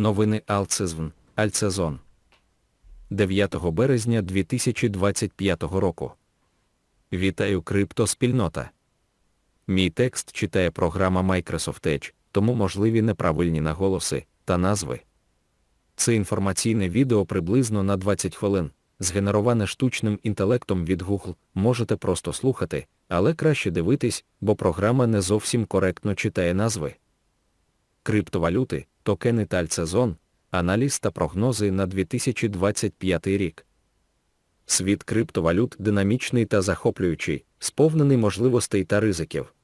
Новини Алцезвн, Альцезон. 9 березня 2025 року. Вітаю криптоспільнота. Мій текст читає програма Microsoft Edge, тому можливі неправильні наголоси та назви. Це інформаційне відео приблизно на 20 хвилин, згенероване штучним інтелектом від Google, можете просто слухати, але краще дивитись, бо програма не зовсім коректно читає назви. Криптовалюти, токени та альцезон, аналіз та прогнози на 2025 рік. Світ криптовалют динамічний та захоплюючий, сповнений можливостей та ризиків.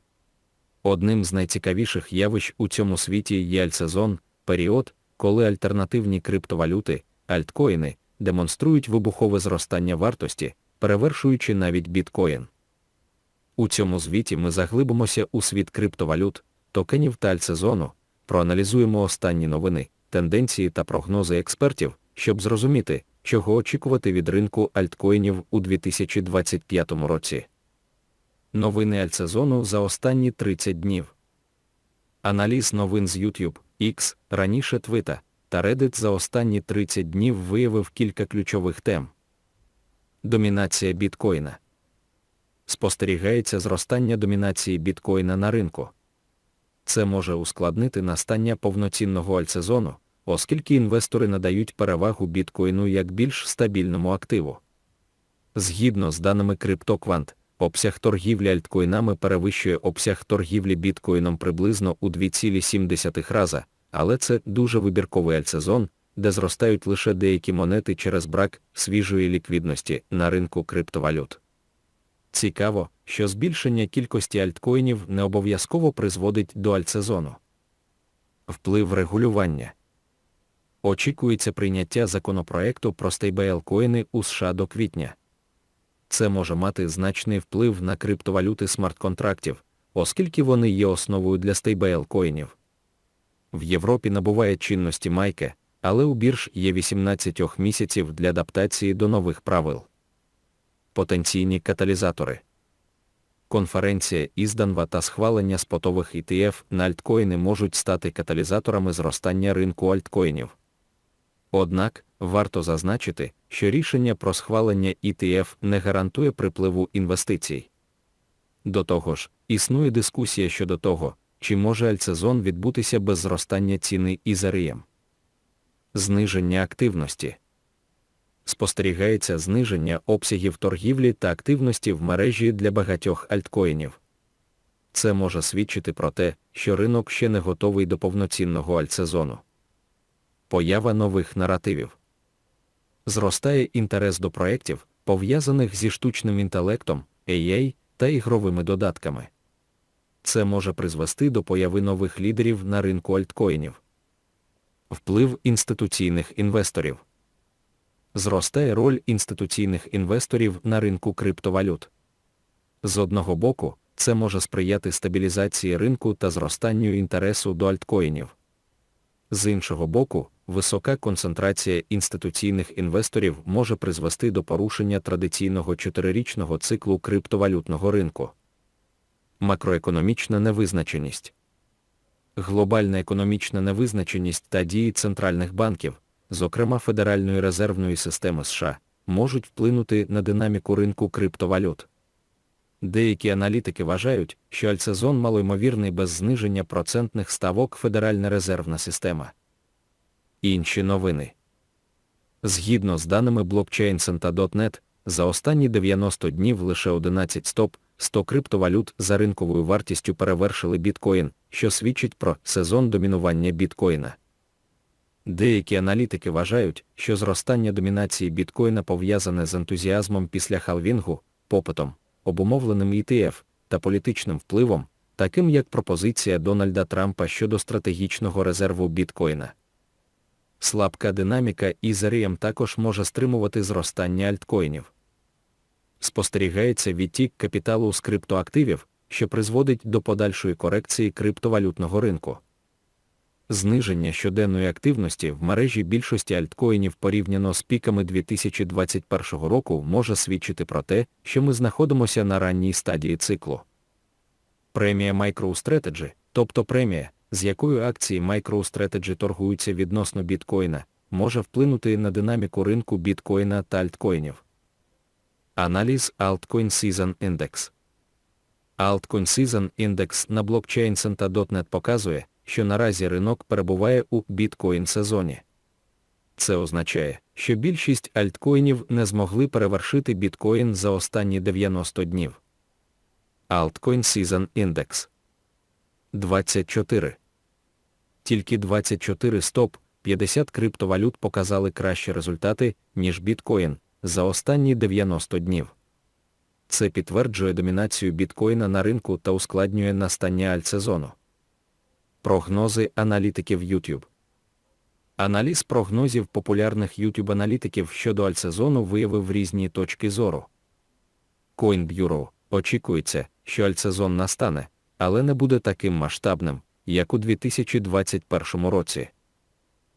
Одним з найцікавіших явищ у цьому світі є альцезон, період, коли альтернативні криптовалюти, альткоїни, демонструють вибухове зростання вартості, перевершуючи навіть біткоін. У цьому звіті ми заглибимося у світ криптовалют, токенів та альцезону, проаналізуємо останні новини, тенденції та прогнози експертів, щоб зрозуміти, чого очікувати від ринку альткоїнів у 2025 році. Новини альцезону за останні 30 днів. Аналіз новин з YouTube, X, раніше Twitter та Reddit за останні 30 днів виявив кілька ключових тем. Домінація біткоїна. Спостерігається зростання домінації біткоїна на ринку. Це може ускладнити настання повноцінного альцезону, оскільки інвестори надають перевагу біткоїну як більш стабільному активу. Згідно з даними CryptoQuant, обсяг торгівлі альткоїнами перевищує обсяг торгівлі біткоїном приблизно у 2,7 рази, але це дуже вибірковий альцезон, де зростають лише деякі монети через брак свіжої ліквідності на ринку криптовалют. Цікаво, що збільшення кількості альткоїнів не обов'язково призводить до альцезону. Вплив регулювання. Очікується прийняття законопроекту про стейблкоїни у США до квітня. Це може мати значний вплив на криптовалюти смарт-контрактів, оскільки вони є основою для стейблкоїнів. В Європі набуває чинності майке, але у бірж є 18 місяців для адаптації до нових правил. Потенційні каталізатори. Конференція ізданва та схвалення спотових ETF на альткоїни можуть стати каталізаторами зростання ринку альткоїнів. Однак, варто зазначити, що рішення про схвалення ETF не гарантує припливу інвестицій. До того ж, існує дискусія щодо того, чи може альцезон відбутися без зростання ціни ізерієм. Зниження активності спостерігається зниження обсягів торгівлі та активності в мережі для багатьох альткоїнів. Це може свідчити про те, що ринок ще не готовий до повноцінного альтсезону. Поява нових наративів. Зростає інтерес до проєктів, пов'язаних зі штучним інтелектом, AI та ігровими додатками. Це може призвести до появи нових лідерів на ринку альткоїнів. Вплив інституційних інвесторів зростає роль інституційних інвесторів на ринку криптовалют. З одного боку, це може сприяти стабілізації ринку та зростанню інтересу до альткоїнів. З іншого боку, висока концентрація інституційних інвесторів може призвести до порушення традиційного чотирирічного циклу криптовалютного ринку. Макроекономічна невизначеність. Глобальна економічна невизначеність та дії центральних банків, зокрема Федеральної резервної системи США, можуть вплинути на динаміку ринку криптовалют. Деякі аналітики вважають, що альцезон малоймовірний без зниження процентних ставок Федеральна резервна система. Інші новини. Згідно з даними blockchain.net, за останні 90 днів лише 11 стоп, 100 криптовалют за ринковою вартістю перевершили біткоін, що свідчить про сезон домінування біткоїна. Деякі аналітики вважають, що зростання домінації біткоїна пов'язане з ентузіазмом після халвінгу, попитом, обумовленим ETF та політичним впливом, таким як пропозиція Дональда Трампа щодо стратегічного резерву біткоїна. Слабка динаміка Ізерієм також може стримувати зростання альткоїнів. Спостерігається відтік капіталу з криптоактивів, що призводить до подальшої корекції криптовалютного ринку. Зниження щоденної активності в мережі більшості альткоїнів порівняно з піками 2021 року може свідчити про те, що ми знаходимося на ранній стадії циклу. Премія MicroStrategy, тобто премія, з якою акції MicroStrategy торгуються відносно біткоїна, може вплинути на динаміку ринку біткоїна та альткоїнів. Аналіз Altcoin Season Index Altcoin Season Index на блокчейн blockchain показує, що наразі ринок перебуває у біткоін сезоні. Це означає, що більшість альткоїнів не змогли перевершити біткоін за останні 90 днів. Altcoin Season Index 24. Тільки 24 стоп 50 криптовалют показали кращі результати, ніж біткоін за останні 90 днів. Це підтверджує домінацію біткоїна на ринку та ускладнює настання альтсезону. Прогнози аналітиків YouTube Аналіз прогнозів популярних YouTube аналітиків щодо альтсезону виявив різні точки зору. CoinBureau очікується, що альтсезон настане, але не буде таким масштабним, як у 2021 році.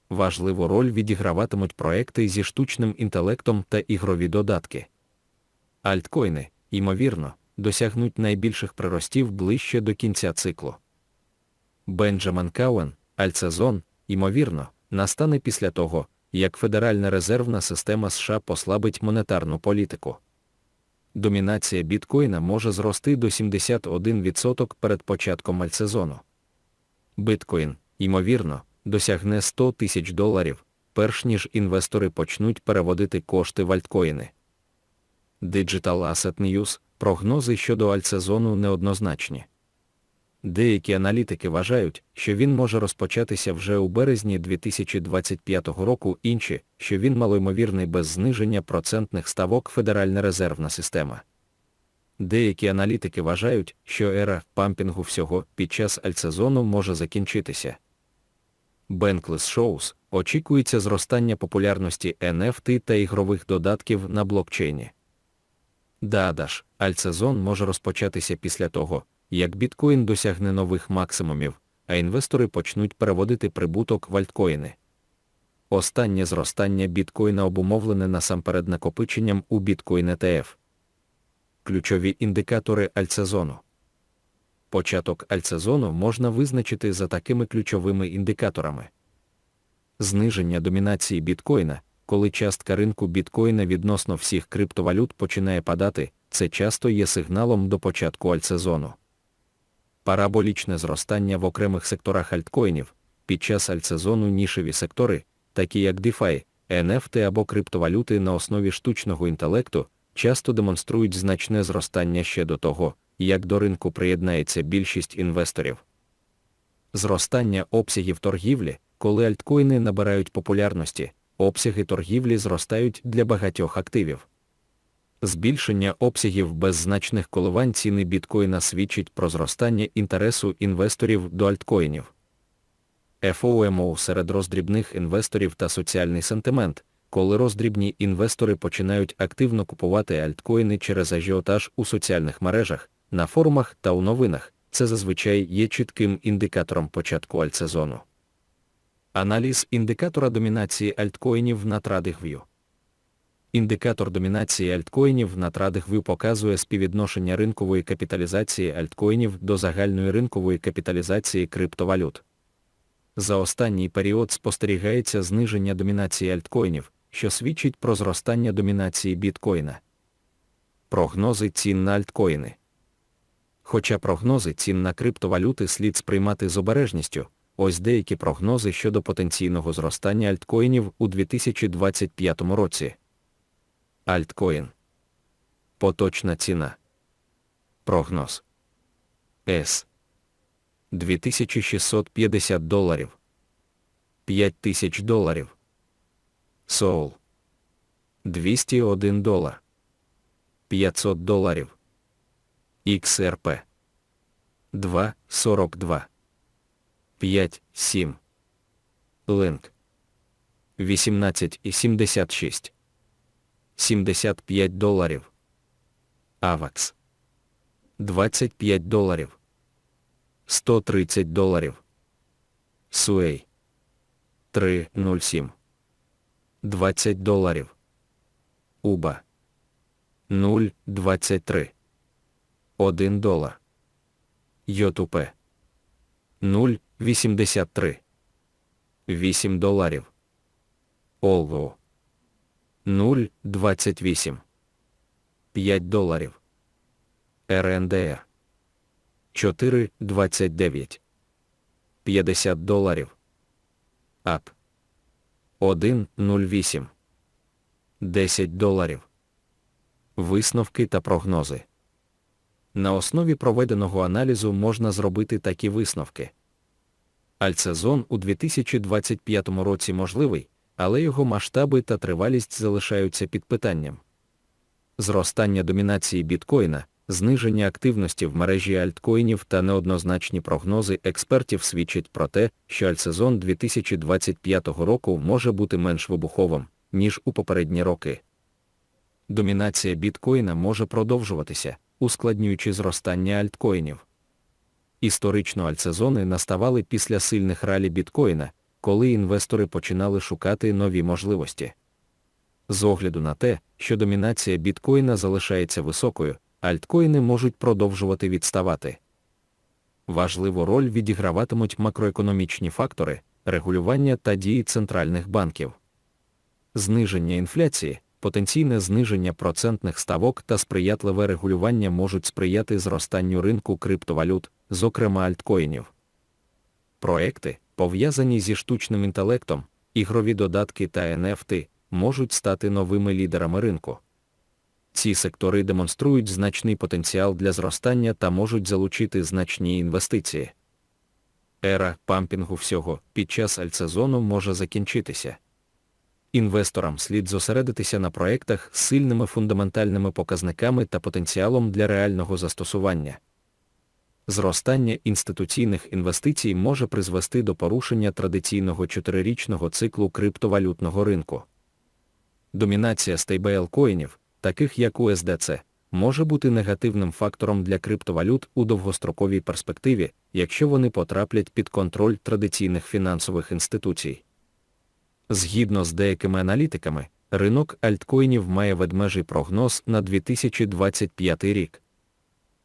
Важливу роль відіграватимуть проекти зі штучним інтелектом та ігрові додатки. Альткоїни, ймовірно, досягнуть найбільших приростів ближче до кінця циклу. Бенджамін Кауен, альтсезон, ймовірно, настане після того, як Федеральна резервна система США послабить монетарну політику. Домінація біткоїна може зрости до 71% перед початком альтсезону. Біткоін, ймовірно, досягне 100 тисяч доларів, перш ніж інвестори почнуть переводити кошти в альткоїни. Digital Asset News прогнози щодо альтсезону неоднозначні. Деякі аналітики вважають, що він може розпочатися вже у березні 2025 року, інші, що він малоймовірний без зниження процентних ставок Федеральна резервна система. Деякі аналітики вважають, що ера пампінгу всього під час альтсезону може закінчитися. Bankless Shows очікується зростання популярності NFT та ігрових додатків на блокчейні. Дадаш, альтсезон може розпочатися після того, як біткоін досягне нових максимумів, а інвестори почнуть переводити прибуток в альткоїни. Останнє зростання біткоїна обумовлене насамперед накопиченням у біткоін ETF. Ключові індикатори альтсезону. Початок альтсезону можна визначити за такими ключовими індикаторами. Зниження домінації біткоїна, коли частка ринку біткоїна відносно всіх криптовалют починає падати, це часто є сигналом до початку альтсезону параболічне зростання в окремих секторах альткоїнів, під час альтсезону нішеві сектори, такі як DeFi, NFT або криптовалюти на основі штучного інтелекту, часто демонструють значне зростання ще до того, як до ринку приєднається більшість інвесторів. Зростання обсягів торгівлі, коли альткоїни набирають популярності, обсяги торгівлі зростають для багатьох активів. Збільшення обсягів без значних коливань ціни біткоїна свідчить про зростання інтересу інвесторів до альткоїнів. FOMO серед роздрібних інвесторів та соціальний сентимент, коли роздрібні інвестори починають активно купувати альткоїни через ажіотаж у соціальних мережах, на форумах та у новинах, це зазвичай є чітким індикатором початку альтсезону. Аналіз індикатора домінації альткоїнів на TradingView Індикатор домінації альткоїнів на TradingView показує співвідношення ринкової капіталізації альткоїнів до загальної ринкової капіталізації криптовалют. За останній період спостерігається зниження домінації альткоїнів, що свідчить про зростання домінації біткоїна. Прогнози цін на альткоїни. Хоча прогнози цін на криптовалюти слід сприймати з обережністю, ось деякі прогнози щодо потенційного зростання альткоїнів у 2025 році. Альткоін. Поточна ціна. Прогноз. С. 2650 доларів. 5000 доларів. Соул. 201 долар. 500 доларів. XRP. 2,42. 5, 7. Линк. 18,76. 75 доларів. Авакс 25 доларів. 130 доларів. Суей 307. 20 доларів. Уба 0,23. 1 долар. Йотупе 0, 83. 8 доларів. Олву. 0,28. 5 доларів. РНДР. 4,29. 50 доларів. АП. 1,08. 10 доларів. Висновки та прогнози. На основі проведеного аналізу можна зробити такі висновки. Альтсезон у 2025 році можливий, але його масштаби та тривалість залишаються під питанням. Зростання домінації біткоїна, зниження активності в мережі альткоїнів та неоднозначні прогнози експертів свідчать про те, що альтсезон 2025 року може бути менш вибуховим, ніж у попередні роки. Домінація біткоїна може продовжуватися, ускладнюючи зростання альткоїнів. Історично альтсезони наставали після сильних ралі біткоїна, коли інвестори починали шукати нові можливості. З огляду на те, що домінація біткоїна залишається високою, альткоїни можуть продовжувати відставати. Важливу роль відіграватимуть макроекономічні фактори, регулювання та дії центральних банків. Зниження інфляції, потенційне зниження процентних ставок та сприятливе регулювання можуть сприяти зростанню ринку криптовалют, зокрема альткоїнів. Проекти, пов'язані зі штучним інтелектом, ігрові додатки та NFT, можуть стати новими лідерами ринку. Ці сектори демонструють значний потенціал для зростання та можуть залучити значні інвестиції. Ера пампінгу всього під час альтсезону може закінчитися. Інвесторам слід зосередитися на проєктах з сильними фундаментальними показниками та потенціалом для реального застосування. Зростання інституційних інвестицій може призвести до порушення традиційного чотирирічного циклу криптовалютного ринку. Домінація стейблкоїнів, таких як USDC, може бути негативним фактором для криптовалют у довгостроковій перспективі, якщо вони потраплять під контроль традиційних фінансових інституцій. Згідно з деякими аналітиками, ринок альткоїнів має ведмежий прогноз на 2025 рік.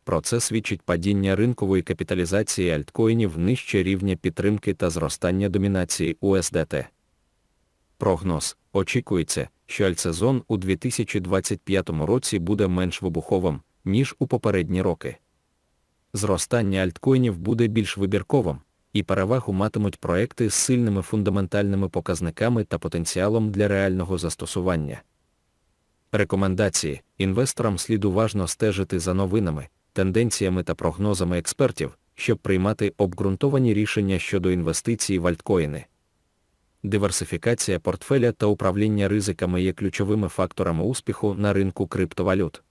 Про це свідчить падіння ринкової капіталізації альткоїнів нижче рівня підтримки та зростання домінації USDT. Прогноз очікується, що альтсезон у 2025 році буде менш вибуховим, ніж у попередні роки. Зростання альткоїнів буде більш вибірковим, і перевагу матимуть проекти з сильними фундаментальними показниками та потенціалом для реального застосування. Рекомендації інвесторам слід уважно стежити за новинами, тенденціями та прогнозами експертів, щоб приймати обґрунтовані рішення щодо інвестицій в альткоїни. Диверсифікація портфеля та управління ризиками є ключовими факторами успіху на ринку криптовалют.